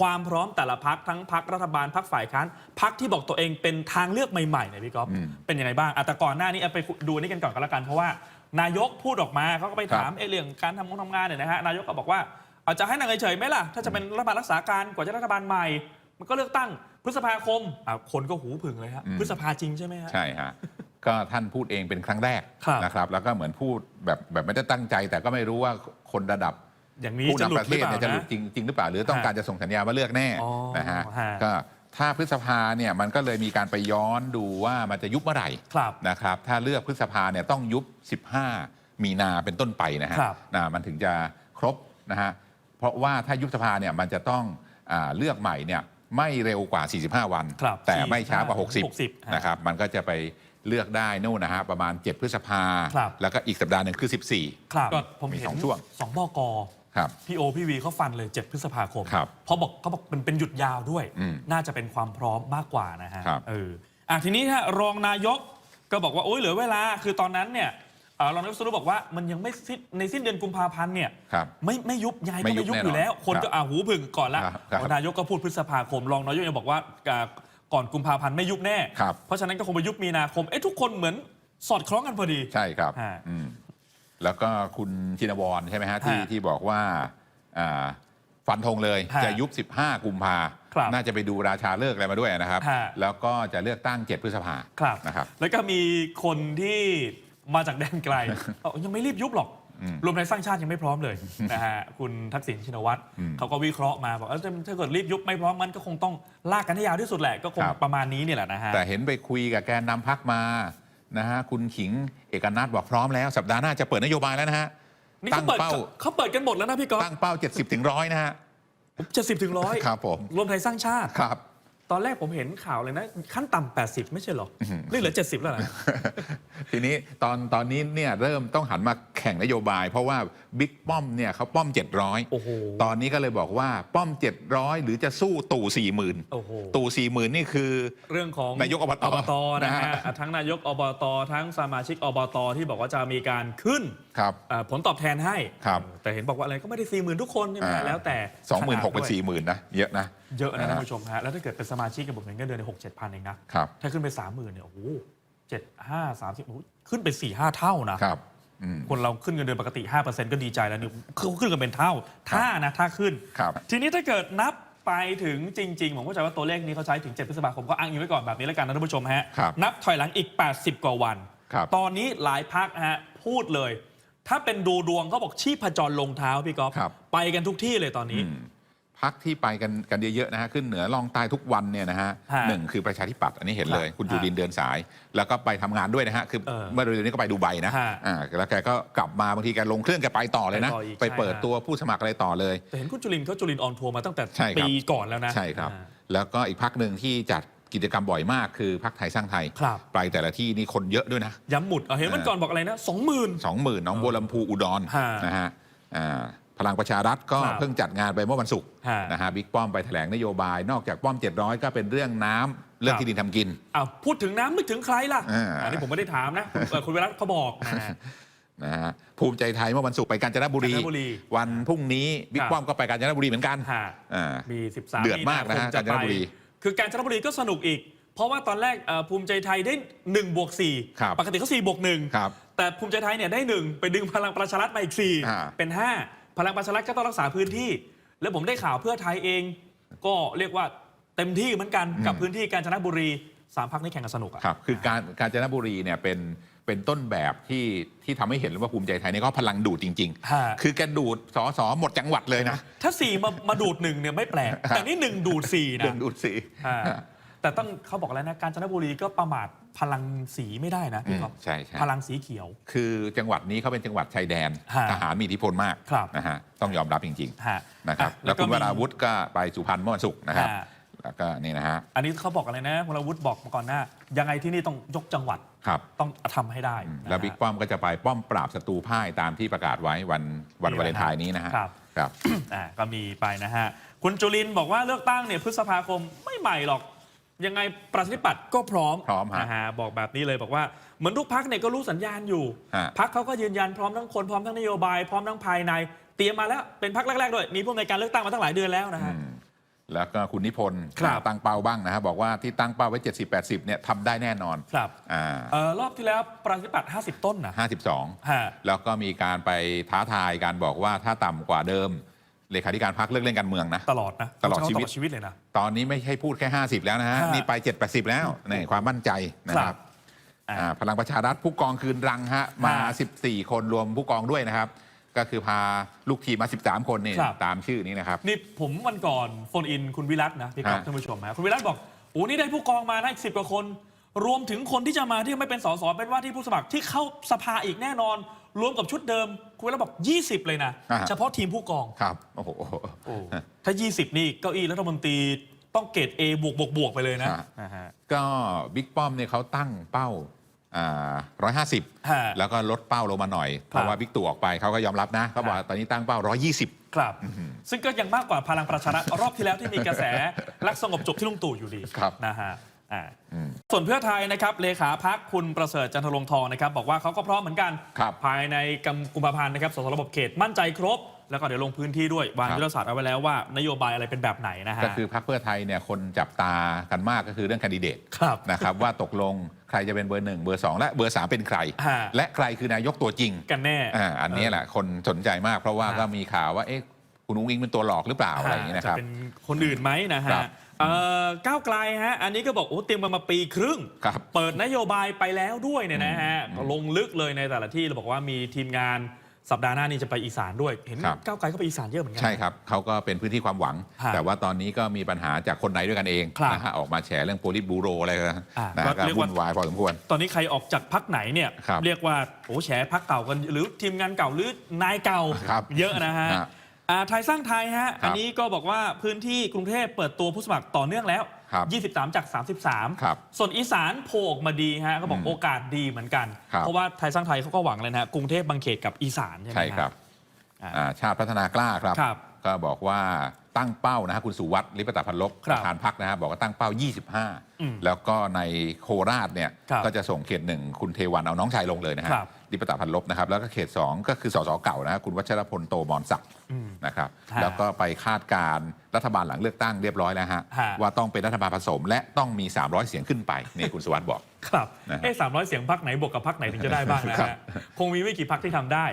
ความพร้อมแต่ละพักทั้งพักรัฐบาลพักฝ่ายค้านพักที่บอกตัวเองเป็นทางเลือกใหม่ๆเนี่ยพี่ก๊อฟอืมเป็นยังไงบ้างอะแต่ก่อนหน้านี้เอาไปดูนี่กันก่อนก็แล้วกันเพราะว่านายกพูดออกมาเขาก็ไปถามครับไอ้เรื่องการทำงานทำงานเนี่ยนะฮะนายกก็บอกว่าเอาจะให้นางเฉยๆไหมล่ะ ถ้าจะเป็นรัฐบาลรักษาการกว่าจะรัฐบาลใหม่ มันก็เลือกตั้งพฤษภาคมอะคนก็หูผึ่งเลยฮะอืมพฤษภาจริงใช่ไหมฮะใช่ฮะก็ท่านพูดเองเป็นครั้งแรกครับนะครับ แล้วก็เหมือนพูดแบบแบบไม่ได้ตั้งใจ แต่ก็ไม่รู้ว่าคนระดับ อย่างนี้ผู้จะหลุนำปดระหเทรือศเปล่าเนี่ยจะหลุดนะจริงจริงหรือเปล่าหรือต้องการจะส่งสัญญาณว่าเลือกแน่อ๋อนะฮะฮะ ก็ถ้าพฤษภาเนี่ยมันก็เลยมีการไปย้อนดูว่ามันจะยุบเมื่อไหร่ ครับ นะครับถ้าเลือกพฤษภาเนี่ยต้องยุบ 15 มีนาเป็นต้นไปนะฮะครับนะมันถึงจะครบนะฮะเพราะว่าถ้ายุบสภาเนี่ยมันจะต้องอาเลือกใหม่เนี่ยไม่เร็วกว่า 45 วัน ครับแต่ไม่ช้ากว่า 60 60นะครับมันก็จะไปเลือกได้นู่นนะฮะประมาณ 7 พฤษภา ครับ แล้วก็อีกสัปดาห์หนึ่งคือ 14 ครับก็ผมมีเห็นสองช่วง สองบก ครับ พี่โอพี่วีเขาฟันเลย 7 พฤษภาคม ครับเพราะบอกเขาบอกเป็นเป็นหยุดยาวด้วย อืมน่าจะเป็นความพร้อมมากกว่านะฮะครับเอออะทีนี้ฮะรองนายกก็บอกว่าโอ้ยเหลือเวลา คือตอนนั้นเนี่ยเอ่อรองนายกสรุปบอกว่ามันยังไม่สิ้นในสิ้นเดือนกุมภาพันธ์เนี่ยครับไม่ไม่ยุบยังไงไม่ก็ยุไม่บยุบแน่นอนอยู่แล้ว คนก็ครับอ่าหูผึ่งก่อนละครับครับนายกก็พูดพฤษภาคมรองนายกยังบอกว่าอ่าก่อนกุมภาพันธ์ไม่ยุบแน่ ครับ เพราะฉะนั้นก็คงไปยุบมีนาคมเอ๊ะทุกคนเหมือนสอดคล้องกันพอดี ใช่ครับฮะ อืม แล้วก็คุณชินวรใช่ไหมฮะที่ฮะที่บอกว่าอ่าฟันธงเลยฮะจะยุบ 15 กุมภาครับน่าจะไปดูราชาเลิกษ์อะไรมาด้วยนะครับฮะแล้วก็จะเลือกตั้ง 7 พฤษภาครับนะครับ แล้วก็มีคนที่มาจากแดนไกลเอายังไม่รีบยุบหรอกอืมรวมไทยสร้างชาติยังไม่พร้อมเลยนะฮะคุณทักษิณชินวัตรอืมเขาก็วิเคราะห์มาบอกเอ้าถ้าเกิดรีบยุบไม่พร้อมมันก็คงต้องลากกันให้ยาวที่สุดแหละก็คงครับประมาณนี้เนี่ยแหละนะฮะแต่เห็นไปคุยกับแกนนำพักมา นะฮะคุณขิงเอกนัทบอกพร้อมแล้วสัปดาห์หน้าจะเปิดนโยบายแล้วนะฮะนี่ตั้เขางเปิดเป้าเขาเปิดกันหมดแล้วนะพี่ก๊อฟตั้งเป้า 70ถึงร้อยนะฮะ เจ็ดสิบถึงร้อยครับผม รวมไทยสร้างชาติ ครับ ตอนแรกผมเห็นข่าวเลยนะ ขั้นต่ำ80 ไม่ใช่เหรอนี่เหลือ 70 แล้วนะ ทีนี้ตอนตอนนี้เนี่ยเริ่มต้องหันมาแข่งนโยบาย เพราะว่าบิ๊กป้อมเนี่ยเขาป้อม 700 โอ้โหตอนนี้ก็เลยบอกว่าป้อม 700 หรือจะสู้ตู่40,000 โอ้โห ตู่40,000 นี่คือ เรื่องของนายกอบตตนะนะฮะฮะทั้งนายกอบต ทั้งสมาชิกอบต ที่บอกว่าจะมีการขึ้นครับเอ่อผลตอบแทนให้ ครับ แต่เห็นบอกว่าอะไรก็ไม่ได้40,000ทุกคนใช่ไหมอ่า แล้วแต่26,000เป็นขนาดด้วย40,000นะเยอะนะ เยอะนะนะท่าฮะนผู้ชมฮะแล้วถ้าเกิดเป็นสมาชิกกับผมเห็นเงินเดือนในหกเจ็ดพันเองนะครับถ้าขึ้นไป30,000เนี่ยโอ้โหเจ็ดห้าสามสิบขึ้นไป4ี่ห้าเท่านะครับอืมคนเราขึ้นเงินเดือนปกติ 5%ก็ดีใจแล้วนี่คือขึ้นกันเป็นเท่า ถ้านะถ้าขึ้นครับทีนี้ถ้าเกิดนับไปถึงจริง ๆ ผมเข้าใจว่าตัวเลขนี้เขาใช้ถึง 7 พฤษภาคมก็อ้างอิงไว้ก่อนแบบนี้แล้วกันนะท่านผู้ชมฮะครับนับถอยหลังอีก 80 กว่าวันครับตอนนี้หลายพักฮะพูดเลย ถ้าเป็นดูดวงเขาบอกชีพจรลงเท้าพี่ก๊อฟครับไปกันทุกที่เลยตอนนี้อืม พักที่ไปกันกันเยอะๆนะฮะขึ้นเหนือล่องใต้ทุกวันเนี่ยนะฮะฮะหนึ่งคือประชาธิปัตย์อันนี้เห็นเลยครับคุณจุลินทร์เดินสาย แล้วก็ไปทำงานด้วยนะฮะคือเออเมื่อเร็วๆนี้ก็ไปดูไบนะฮะอ่าแล้วแกก็กลับมาบางทีแกลงเครื่องแกไปต่อเลยนะ ไปต่ออีกไปเปิดใช่ฮะ ตัวผู้สมัครอะไรต่อเลย แต่เห็นคุณจุลินเขาจุลินออนทัวร์มาตั้งแต่ใช่ครับ ปีก่อนแล้วนะใช่ครับ อ่า แล้วก็อีกพักหนึ่งที่จัดกิจกรรมบ่อยมากคือพักไทยสร้างไทย ครับ ไปแต่ละที่นี่คนเยอะด้วยนะ ย้ำหมุดเอาเห็นวันก่อนบอกอะไรนะสองหมื่น สองหมื่นน้องบัวลำพูอุดรฮะ นะฮะอ่า พลังประชารัฐก็ครับเพิ่งจัดงานไปเมื่อวันศุกร์ฮะนะฮะบิ๊กป้อมไปแถลงนโยบาย นอกจากป้อม 700 ก็เป็นเรื่องน้ำเรื่องครับ ที่ดินทำกิน อ้าวพูดถึงน้ำนึกถึงใครล่ะอ่า อันนี้ผมไม่ได้ถามนะคุณเอ่อคุณวิรัตเขาบอกนะฮะ นะฮะภูมิใจไทยเมื่อวันศุกร์ไปกาญจนบุรีกาญจนบุรีวันพรุ่งนี้บิ๊คกรับ ป้อมก็ไปกาญจนบุรีเหมือนกันฮะ อ่า มี 13เดือดมากนะฮะมีคมจกาญจนบุรีไปคือการจนบุรีก็สนุกอีก เพราะว่าตอนแรกเอ่อภูมิใจไทยได้1บวกครับ 4ปกติเขา4บวก1ครับแต่ภูมิใจไทยเนี่ยได้ 1 ไปดึงพลังประชารัฐมาอีก อ่า4 เป็น 5 พลังประชารัฐก็ต้องรักษาพื้นที่ แล้วผมได้ข่าวเพื่อไทยเอง ก็เรียกว่าเต็มที่เหมือนกันกับพื้นที่กาญจนบุรีสามพักนี้แข่งกันสนุกอะครับคือการกาญจนบุรีเนี่ยเป็นเป็นต้นแบบที่ที่ทำให้เห็นเลยว่าภูมิใจไทยเนี่ยเขาพลังดูดจริง ฮะๆ คือแกดูดสอสอหมดจังหวัดเลยนะถ้า4มามาดูดหนึ่งเนี่ยไม่แปลกแต่นี่หนึ่งดูด4นะเดินดูดสีอ่า แต่ต้องเขาบอกแล้วนะกาญจนบุรีก็ประมาทพลังสีไม่ได้นะพี่ครับใช่ใช่พลังสีเขียว คือจังหวัดนี้เขาเป็นจังหวัดชายแดน ฮะทหารมีอิทธิพลมากครับนะฮะต้องยอมรับจริงฮะๆนะครับอะแล้วคุณก็วมีราวุธก็ไปสุพรรณเมื่อวันศุกร์นะครับฮะ แล้วก็นี่นะฮะอันนี้เขาบอกอะไรนะคุณอาวุธบอกมาก่อนหน้า ยังไงที่นี่ต้องยกจังหวัดครับต้องทำให้ได้อืมนะฮะ แล้วบิ๊กป้อมก็จะไปป้อมปราบศัตรูพ่ายตามที่ประกาศไว้วันวันนี่วาแหเลละนไทน์นี้นะฮะครับ ครับ อ่าก็มีไปนะฮะ คุณจุลินทร์บอกว่าเลือกตั้งเนี่ยพฤษภาคมไม่ใหม่หรอก ยังไงประชาธิปัตย์ก็พร้อมพร้อมฮะนะฮะบอกแบบนี้เลยบอกว่าเหมือนทุกพักเนี่ยก็รู้สัญญาณอยู่ ฮะ พักเขาก็ยืนยันพร้อมทั้งคนพร้อมทั้งนโยบาย พร้อมทั้งภายใน เตรียมมาแล้วเป็นพักแรกๆด้วยมีผู้ในวยการเลือกตั้งมาตั้งหลายเดือนแล้วนะฮะ อืมแล้วก็คุณนิพนธ์ครับตั้งเป้าบ้างนะฮะบอกว่าที่ตั้งเป้าไว้ 70-80เนี่ยทำได้แน่นอนครับ อ่าเอ่อรอบที่แล้วประชาธิปัตย์50 ต้นนะ52ฮะแล้วก็มีการไปท้าทายการบอกว่าถ้าต่ำกว่าเดิม เลขาธิการพักเลิกเล่นการเมืองนะ ตลอดนะตลอดชีวิตตลอดชีวิตเลยนะ ตอนนี้ไม่ใช่พูดแค่ 50 แล้วนะฮะฮะนี่ไป 7 80 แล้วนี่ความมั่นใจนะคครัรับบอ่าอ่าพลังประชารัฐผู้กองคืนรังฮะมาฮะ14 คนรวมผู้กองด้วยนะครับ ก็คือพาลูกทีมมา 13 คนนี่ครับตามชื่อนี้นะครับ นี่ผมวันก่อนโฟนอินคุณวิรัตนะพี่ครับฮะท่านผู้ชมฮะคุณวิรัตบอกโอ้นี่ได้ผู้กองมานะอีกสิบกว่าคน รวมถึงคนที่จะมาที่ไม่เป็นสสเป็นว่าที่ผู้สมัครที่เข้าสภาอีกแน่นอน รวมกับชุดเดิม คุณวิรัตบอก 20 เลยนะ อ่าฮะ เฉพาะทีมผู้กอง ครับ โอ้โหโอ้ถ้า 20 นี่เก้าอี้รัฐมนตรีต้องเกรด A บวกบวกบวกไปเลยนะ ฮะ อ่าฮะ ก็บิ๊กป้อมเนี่ยเขาตั้งเป้าอ่า150ฮะแล้วก็ลดเป้าลงมาหน่อย เพราะว่าบิ๊กตู่ออกไปเขาก็ยอมรับนะเขาบอกว่าตอนนี้ตั้งเป้า120ครับ ซึ่งก็ยังมากกว่าพลังประชารัฐรอบที่แล้วที่มีกระแส รักสงบจบที่ลุงตู่อยู่ดีครับ นะฮะอ่า อืม ส่วนเพื่อไทยนะครับเลขาพักคุณประเสริฐจันทรงทองนะครับบอกว่าเขาก็พร้อมเหมือนกันครับภายในกุมภาพันธ์นะครับสสระบบเขตมั่นใจครบ แล้วก็เดี๋ยวลงพื้นที่ด้วยวางครับยุทธศาสตร์เอาไว้แล้วว่านโยบายอะไรเป็นแบบไหนนะฮะก็คือพรรคเพื่อไทยเนี่ยคนจับตากันมากก็คือเรื่องแคนดิเดตครับนะครับว่าตกลงใครจะเป็นเบอร์หนึ่งเบอร์สองและเบอร์สามเป็นใครฮะและใครคือนายกตัวจริงกันแน่อ่าอันนี้แหละคนสนใจมากเพราะว่าฮะก็มีข่าวว่าเอ๊ะคุณอุ้งอิงเป็นตัวหลอกหรือเปล่าอะไรอย่างนี้นะครับจะเป็นคนอื่นไหมนะครัฮะบ เอ่อก้าวไกลฮะ อันนี้ก็บอกโอ้เตรียมมามาปีครึ่ง ครับเปิดนโยบายไปแล้วด้วยเนี่ยนะฮะอืมก็ลงลึกเลยในแต่ละที่เราบอกว่ามีทีมงานสัปดาห์หน้านี้จะไปอีสานด้วย เห็นครับ ก้าวไกลก็ไปอีสานเยอะเหมือนกั ใช่ครับเขาก็เป็นพื้นที่ความหวัง ฮะแต่ว่าตอนนี้ก็มีปัญหาจากคนในด้วยกันเองครับนะฮะออกมาแฉเรื่องโพลิตบูโรอะไรกันอ่านะก็ก็เรียกว่า วุ่นวายพอสมควร ตอนนี้ใครออกจากพักไหนเนี่ย ครับเรียกว่าโอ้แฉพักเก่ากันหรือทีมงานเก่าหรือนายเก่าครับเยอะนะฮะ ฮะ อ่าไทยสร้างไทยฮะครับอันนี้ก็บอกว่าพื้นที่กรุงเทพเปิดตัวผู้สมัครต่อเนื่องแล้ว ครับ23 จาก33ครับส่วนอีสานโผล่ออกมาดีฮะก็บอกอืมโอกาสดีเหมือนกัน ครับ เพราะว่าไทยสร้างไทยเขาก็หวังเลยนะฮะกรุงเทพบางเขตกับอีสานใช่ไหมใช่ฮะ ครับอ่าอ่าชาติพัฒนากล้าครับ ครับ ก็บอกว่า ตั้งเป้านะฮะคุณสุวัสดิ์ลิปตาพันลบคปรับระธานพักนะฮะบอกว่าตั้งเป้า อืม25 แล้วก็ในโคราชเนี่ยครับก็จะส่งเขตหนึ่งคุณเทวันเอาน้องชายลงเลยนะฮะครับลิปตาพันลบนะครับแล้วก็เขต 2 ก็คือสสเก่านะฮะคุณวัชรพลโตมอนศักดิ์อืมนะครับฮะแล้วก็ไปคาดการณ์รัฐบาลหลังเลือกตั้งเรียบร้อยแล้วฮะฮะ ว่าต้องเป็นรัฐบาลผสม และต้องมี 300 เสียงขึ้นไปนี่คุณสุวัสดิ์บอก ครับนะฮะเอ๊ะสามร้อยเสียงพักไหนบวกกับพักไหนถึงจะได้บ้างนะครัฮะบ คงมีไม่กี่พักที่ทำได้